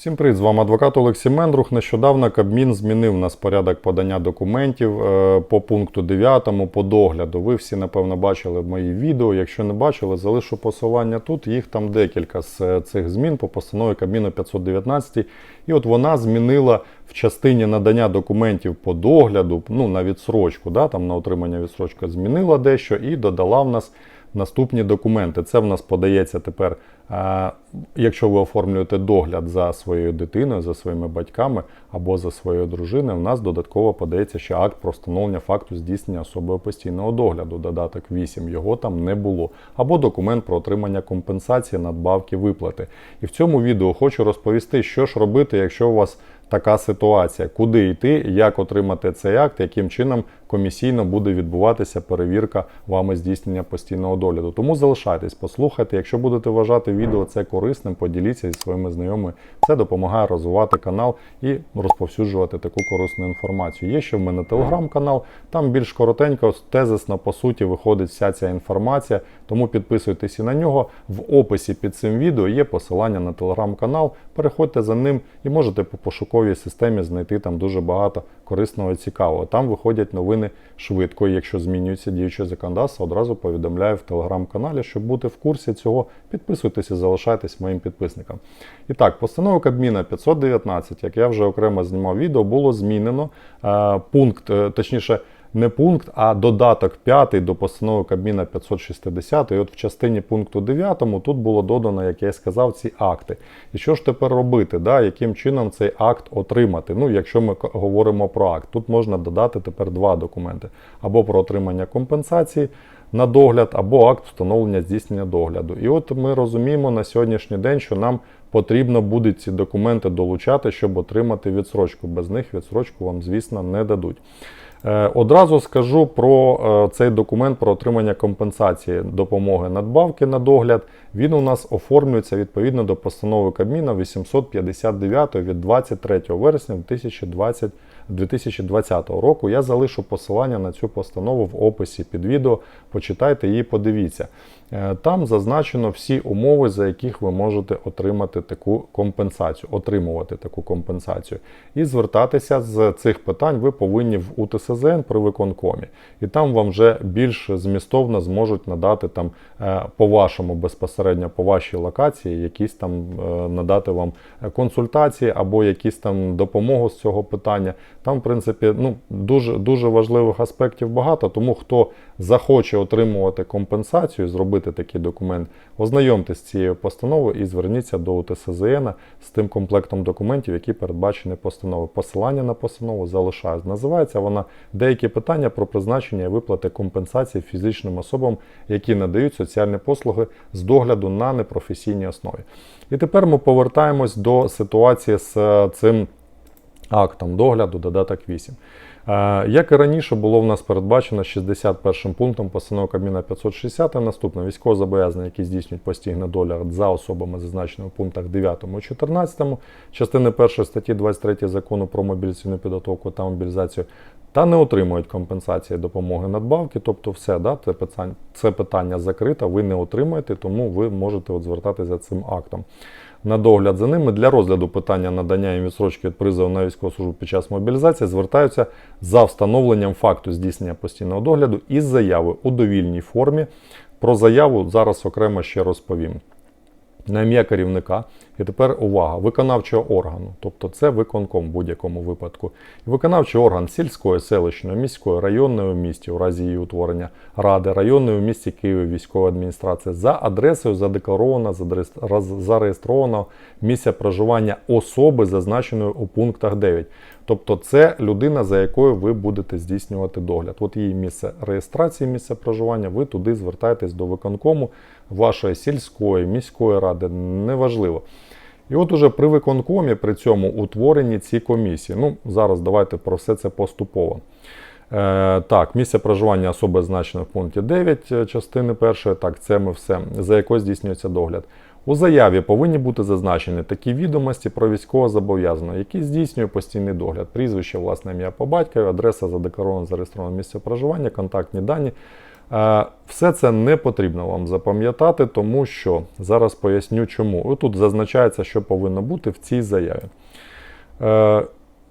Всім привіт, з вами адвокат Олексій Мендрух. Нещодавно Кабмін змінив нас порядок подання документів е, по пункту 9 по догляду. Ви всі, напевно, бачили мої відео. Якщо не бачили, залишу посилання тут. Їх там декілька з е, цих змін по постанові Кабміну 519. І от вона змінила в частині надання документів по догляду, ну на відсрочку, да, там на отримання відсрочки змінила дещо і додала в нас наступні документи. Це в нас подається тепер, якщо ви оформлюєте догляд за своєю дитиною, за своїми батьками або за своєю дружиною, в нас додатково подається ще акт про встановлення факту здійснення особою постійного догляду, додаток 8, його там не було. Або документ про отримання компенсації надбавки виплати. І в цьому відео хочу розповісти, що ж робити, якщо у вас така ситуація, куди йти, як отримати цей акт, яким чином комісійно буде відбуватися перевірка вами здійснення постійного догляду. Тому залишайтесь, послухайте. Якщо будете вважати відео це корисним, поділіться зі своїми знайомими. Це допомагає розвивати канал і розповсюджувати таку корисну інформацію. Є ще в мене телеграм-канал, там більш коротенько, тезисно, по суті, виходить вся ця інформація. Тому підписуйтесь на нього. В описі під цим відео є посилання на телеграм-канал. Переходьте за ним і можете по пошуковій системі знайти там дуже багато корисного і цікавого. Там виходять новини швидко. Якщо змінюється діюче законодавство, одразу повідомляю в телеграм-каналі. Щоб бути в курсі цього, підписуйтесь і залишайтесь моїм підписникам. І так, постанова Кабміна 519, як я вже окремо знімав відео, було змінено е, пункт, е, точніше. Не пункт, а додаток 5 до постанови Кабміна 560. І от в частині пункту 9 тут було додано, як я і сказав, ці акти. І що ж тепер робити? Да? Яким чином цей акт отримати? Ну, якщо ми говоримо про акт, тут можна додати тепер два документи: або про отримання компенсації на догляд, або акт встановлення здійснення догляду. І от ми розуміємо на сьогоднішній день, що нам потрібно буде ці документи долучати, щоб отримати відсрочку. Без них відсрочку вам, звісно, не дадуть. Е, Одразу скажу про е, цей документ про отримання компенсації допомоги надбавки на догляд. Він у нас оформлюється відповідно до постанови Кабміна 859 від 23 вересня 2020 2020 року. Я залишу посилання на цю постанову в описі під відео. Почитайте її, подивіться. Е, Там зазначено всі умови, за яких ви можете отримати таку компенсацію, отримувати таку компенсацію. І звертатися з цих питань ви повинні в УТСЗН при виконкомі. І там вам вже більш змістовно зможуть надати там е, по вашому безпосередньо по вашій локації, якісь там е, надати вам консультації або якісь там допомогу з цього питання. Там, в принципі, ну дуже дуже важливих аспектів багато. Тому хто захоче отримувати компенсацію, зробити такий документ, ознайомтесь з цією постановою і зверніться до УТСЗН з тим комплектом документів, які передбачені постановою. Посилання на постанову залишаю. Називається вона деякі питання про призначення і виплати компенсації фізичним особам, які надають соціальні послуги з догляду на непрофесійній основі. І тепер ми повертаємось до ситуації з е, цим актом догляду, додаток 8. Е, Як і раніше було в нас передбачено 61 пунктом постанови Кабміна 560 наступне військовозобов'язані, які здійснюють постійний догляд за особами, зазначеними в пунктах 9 і 14 частини 1 статті 23 закону про мобілізаційну підготовку та мобілізацію, та не отримують компенсації допомоги надбавки. Тобто, все да, це питання, це питання закрите, ви не отримаєте, тому ви можете от звертатися за цим актом на догляд за ними для розгляду питання надання їм відсрочки від призову на військову службу під час мобілізації звертаються за встановленням факту здійснення постійного догляду із заяви у довільній формі. Про заяву зараз окремо ще розповім. На ім'я керівника. І тепер увага, виконавчого органу, тобто це виконком в будь-якому випадку. Виконавчий орган сільської, селищної, міської, районної в місті у разі її утворення ради, районної в місті Києві військової адміністрації за адресою задекларована, зареєстр- роз- зареєстровано місця проживання особи, зазначеної у пунктах 9. Тобто це людина, за якою ви будете здійснювати догляд. От її місце реєстрації, місце проживання, ви туди звертаєтесь до виконкому вашої сільської, міської ради, неважливо. І от уже при виконкомі при цьому утворені ці комісії. Ну, зараз давайте про все це поступово. Е, так, місце проживання особи значено в пункті 9 е, частини першої. Так, це ми все, за якою здійснюється догляд. У заяві повинні бути зазначені такі відомості про військовозобов'язаного, який здійснює постійний догляд, прізвище, власне ім'я по батькові, адреса задекларована зареєстроване місце проживання, контактні дані Все це не потрібно вам запам'ятати, тому що зараз поясню чому. Тут зазначається, що повинно бути в цій заяві. Е,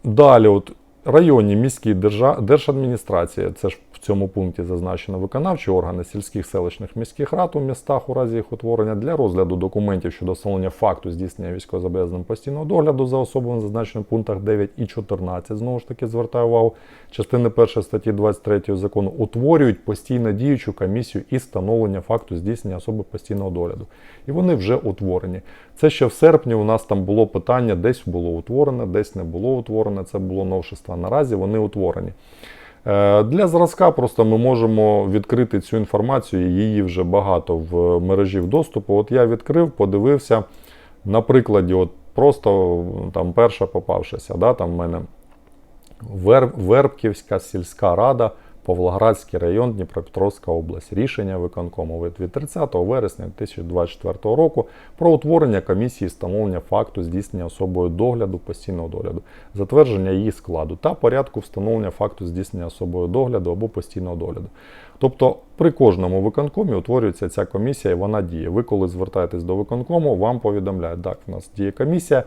Далі, от районні міські держа- держадміністрації, це ж в цьому пункті зазначено виконавчі органи сільських селищних міських рад у містах у разі їх утворення для розгляду документів щодо встановлення факту здійснення військовозобов'язаним постійного догляду за особами, зазначеним в пунктах 9 і 14. Знову ж таки, звертаю увагу, частини 1 статті 23 закону утворюють постійно діючу комісію із встановлення факту здійснення особи постійного догляду. І вони вже утворені. Це ще в серпні у нас там було питання, десь було утворене, десь не було утворене. Це було новшество. Наразі вони утворені. Е, Для зразка просто ми можемо відкрити цю інформацію, її вже багато в мережі доступу. От я відкрив, подивився на прикладі, от просто там перша попавшася, да, там в мене Вер, Вербківська сільська рада, Павлоградський район, Дніпропетровська область. Рішення виконкому від від 30 вересня 2024 року про утворення комісії встановлення факту здійснення особою догляду постійного догляду, затвердження її складу та порядку встановлення факту здійснення особою догляду або постійного догляду. Тобто при кожному виконкомі утворюється ця комісія і вона діє. Ви, коли звертаєтесь до виконкому, вам повідомляють, так, в нас діє комісія.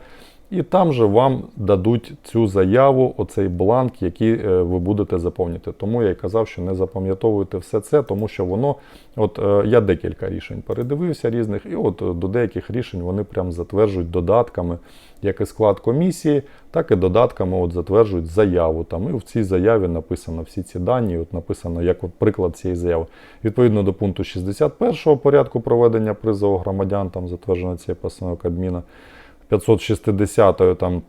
І там же вам дадуть цю заяву, оцей бланк, який е, ви будете заповнити. Тому я й казав, що не запам'ятовуйте все це, тому що воно, от е, я декілька рішень передивився різних, і от е, до деяких рішень вони прям затверджують додатками, як і склад комісії, так і додатками от затверджують заяву. Там і в цій заяві написано всі ці дані. От написано як от приклад цієї заяви. Відповідно до пункту 61 порядку проведення призову громадян, там затверджено цією постановою Кабміна. 560 там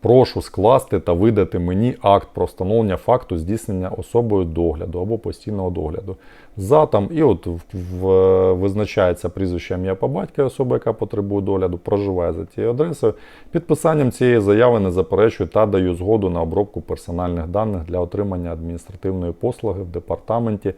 прошу скласти та видати мені акт про встановлення факту здійснення особою догляду або постійного догляду. За там, і от в, в, визначається прізвище ім'я по батькові особи, яка потребує догляду, проживає за тією адресою. Підписанням цієї заяви не заперечую та даю згоду на обробку персональних даних для отримання адміністративної послуги в департаменті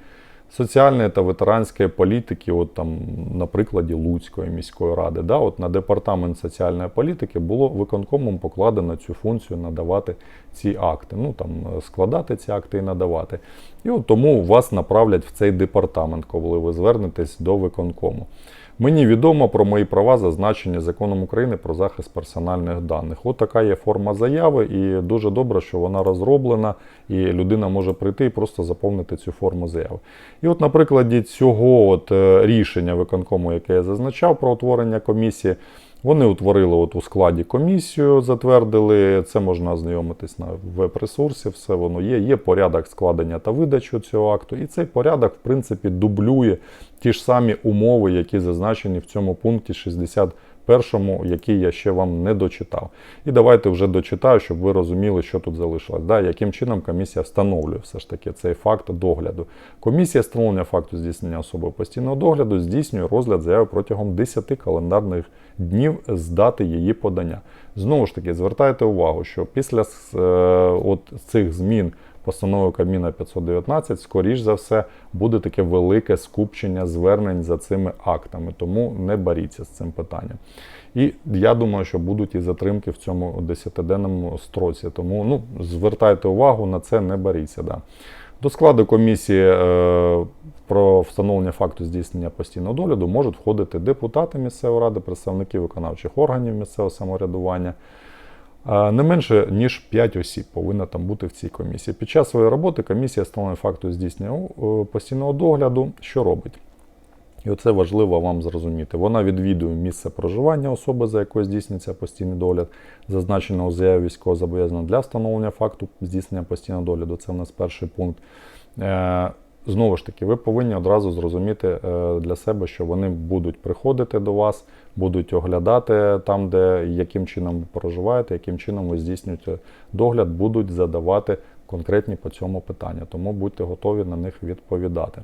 соціальної та ветеранської політики, от там на прикладі Луцької міської ради, да, от на департамент соціальної політики було виконкомом покладено цю функцію надавати ці акти. Ну там складати ці акти і надавати. І от тому вас направлять в цей департамент, коли ви звернетесь до виконкому. Мені відомо про мої права, зазначені законом України про захист персональних даних. От така є форма заяви, і дуже добре, що вона розроблена, і людина може прийти і просто заповнити цю форму заяви. І от на прикладі цього от е, рішення виконкому, яке я зазначав про утворення комісії, вони утворили от у складі комісію, затвердили. Це можна ознайомитись на веб-ресурсі, все воно є. Є порядок складення та видачі цього акту. І цей порядок, в принципі, дублює ті ж самі умови, які зазначені в цьому пункті 61, який я ще вам не дочитав. І давайте вже дочитаю, щоб ви розуміли, що тут залишилось. Да, яким чином комісія встановлює все ж таки цей факт догляду. Комісія встановлення факту здійснення особи постійного догляду здійснює розгляд заяви протягом 10 календарних днів з дати її подання. Знову ж таки, звертайте увагу, що після е, от цих змін постанови Кабміна 519, скоріш за все, буде таке велике скупчення звернень за цими актами. Тому не боріться з цим питанням. І я думаю, що будуть і затримки в цьому 10-денному строці. Тому ну, звертайте увагу на це, не боріться. Да. До складу комісії е, про встановлення факту здійснення постійного догляду можуть входити депутати місцевої ради, представники виконавчих органів місцевого самоврядування. Не менше ніж 5 осіб повинно там бути в цій комісії. Під час своєї роботи комісія встановлення факту здійснення постійного догляду, що робить? І оце важливо вам зрозуміти. Вона відвідує місце проживання особи, за якою здійснюється постійний догляд, зазначеного у заяві військового зобов'язаного для встановлення факту здійснення постійного догляду. Це в нас перший пункт. Е, Знову ж таки, ви повинні одразу зрозуміти е, для себе, що вони будуть приходити до вас, будуть оглядати там, де яким чином ви проживаєте, яким чином ви здійснюєте догляд, будуть задавати конкретні по цьому питання. Тому будьте готові на них відповідати.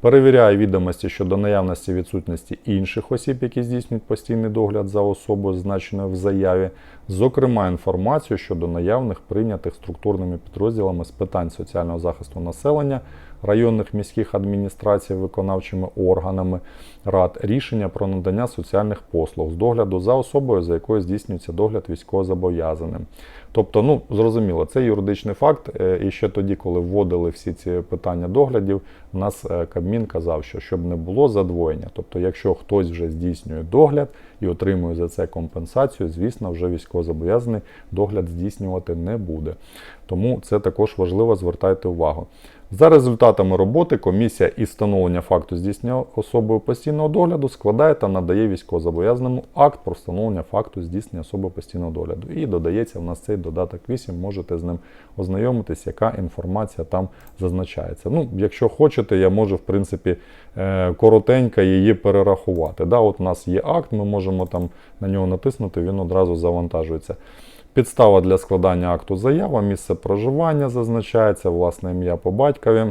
Перевіряє відомості щодо наявності відсутності інших осіб, які здійснюють постійний догляд за особою, зазначеною в заяві, зокрема інформацію щодо наявних прийнятих структурними підрозділами з питань соціального захисту населення районних міських адміністрацій виконавчими органами рад рішення про надання соціальних послуг з догляду за особою, за якою здійснюється догляд військовозобов'язаним. Тобто, ну зрозуміло, це юридичний факт. е, І ще тоді, коли вводили всі ці питання доглядів, у нас е, Кабмін казав, що щоб не було задвоєння. Тобто, якщо хтось вже здійснює догляд і отримує за це компенсацію, звісно, вже військовозобов'язаний догляд здійснювати не буде. Тому це також важливо, звертайте увагу. За результатами роботи комісія із встановлення факту здійснення особою постійного догляду складає та надає військовозобов'язаному акт про встановлення факту здійснення особи постійного догляду. І додається в нас цей додаток 8, можете з ним ознайомитись, яка інформація там зазначається. Ну, якщо хочете, я можу в принципі е, коротенько її перерахувати. Да, от у нас є акт, ми можемо там на нього натиснути, він одразу завантажується. Підстава для складання акту заява, місце проживання зазначається, власне ім'я по батькові,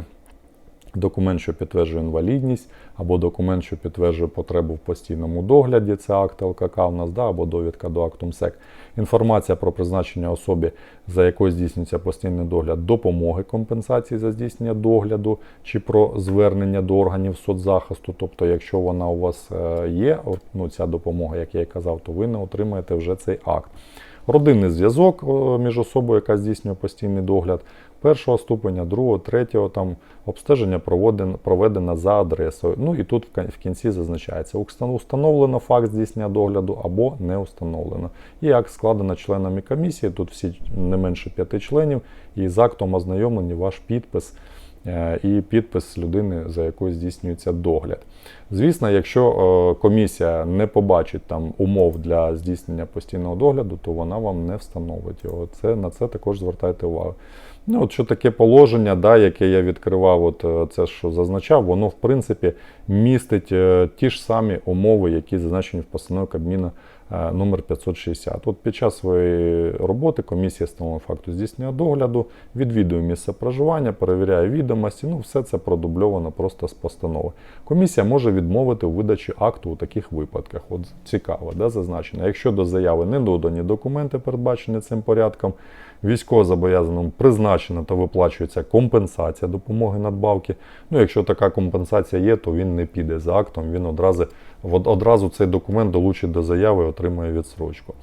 документ, що підтверджує інвалідність, або документ, що підтверджує потребу в постійному догляді, це акт ЛКК у нас, да, або довідка до акту МСЕК. Інформація про призначення особі, за якою здійснюється постійний догляд, допомоги компенсації за здійснення догляду чи про звернення до органів соцзахисту. Тобто, якщо вона у вас е, є, ну, ця допомога, як я і казав, то ви не отримаєте вже цей акт. Родинний зв'язок між особою, яка здійснює постійний догляд, першого ступеня, другого, третього, там обстеження проводен- проведено за адресою. Ну і тут в кінці зазначається, установлено факт здійснення догляду або не установлено. І акт складено членами комісії, тут всі не менше п'яти членів, і з актом ознайомлені ваш підпис е, і підпис людини, за якою здійснюється догляд. Звісно, якщо е, комісія не побачить там умов для здійснення постійного догляду, то вона вам не встановить його. Це на це також звертайте увагу. Ну, от що таке положення, да, яке я відкривав, от е, це що зазначав, воно в принципі містить е, ті ж самі умови, які зазначені в постанові Кабміна е, номер 560. От під час своєї роботи комісія встановлення факту здійснення догляду, відвідує місце проживання, перевіряє відомості. Ну, все це продубльовано просто з постанови. Комісія може відмовити у видачі акту у таких випадках. От цікаво, да, зазначено. Якщо до заяви не додані документи, передбачені цим порядком, військовозобов'язаному призначена та виплачується компенсація допомоги надбавки. Ну, якщо така компенсація є, то він не піде за актом, він одразу, одразу цей документ долучить до заяви і отримує відсрочку.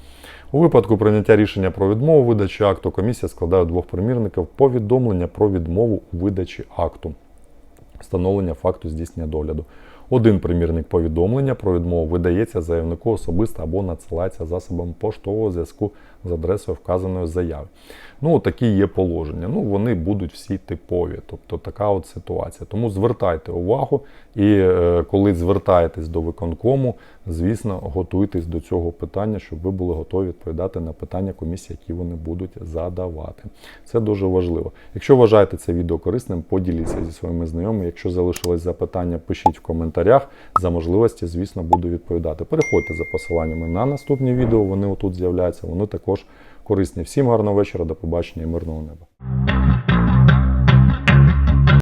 У випадку прийняття рішення про відмову видачі акту, комісія складає двох примірників повідомлення про відмову у видачі акту встановлення факту здійснення догляду. Один примірник повідомлення про відмову видається заявнику особисто або надсилається засобом поштового зв'язку з адресою вказаної заяви. Ну, такі є положення. Ну, вони будуть всі типові. Тобто така от ситуація. Тому звертайте увагу і е, коли звертаєтесь до виконкому, звісно, готуйтесь до цього питання, щоб ви були готові відповідати на питання комісії, які вони будуть задавати. Це дуже важливо. Якщо вважаєте це відео корисним, поділіться зі своїми знайомими. Якщо залишились запитання, пишіть в коментарях. За можливості, звісно, буду відповідати. Переходьте за посиланнями на наступні відео. Вони отут з'являються. Вони також корисні. Всім гарного вечора, до побачення і мирного неба.